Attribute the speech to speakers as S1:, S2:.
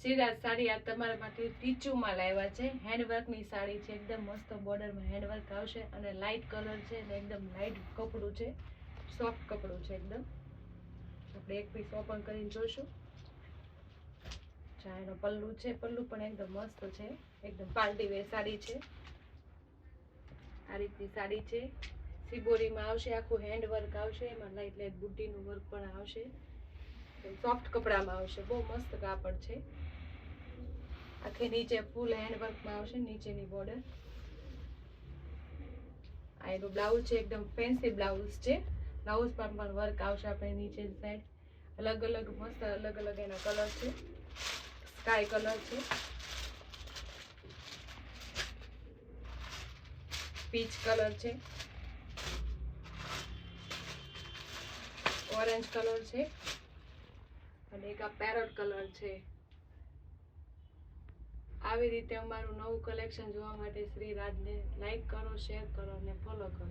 S1: સીધા સાડી આ તમારા માટે ટીચુમાં લાવ્યા છે. હેન્ડવર્કની સાડી છે, એકદમ મસ્ત બોર્ડરમાં હેન્ડવર્ક આવશે અને લાઇટ કલર છે અને એકદમ લાઇટ કપડું છે. સોફ્ટ કપડું છે એકદમ. આપણે એક પીસ ઓપન કરીને જોઈશું. ચા એનો પલ્લુ છે, પલ્લુ પણ એકદમ મસ્ત છે. એકદમ પાર્ટી વેર સાડી છે. આ રીતની સાડી છે. સિબોરીમાં આવશે, આખું હેન્ડવર્ક આવશે, એમાં લાઇટ લાઇટ બુટ્ટીનું વર્ક પણ આવશે. સોફ્ટ કપડામાં આવશે. બહુ મસ્ત કાપડ છે. આખી નીચે ફૂલ હેન્ડવર્કમાં આવશે, નીચેની બોર્ડર આ એનું બ્લાઉઝ છે, એકદમ ફેન્સી બ્લાઉઝ છે. બ્લાઉઝ પર પણ વર્ક આવશે આપણે નીચે સાઈડ અલગ અલગ, મસ્ત અલગ અલગ એના કલર છે. સ્કાય કલર છે. પીચ કલર છે. ઓરેન્જ કલર છે. આ પેરોટ કલર છે. આવી રીતે અમારું નવું કલેક્શન જોવા માટે શ્રી રાજને લાઈક કરો શેર કરો અને ફોલો કરો.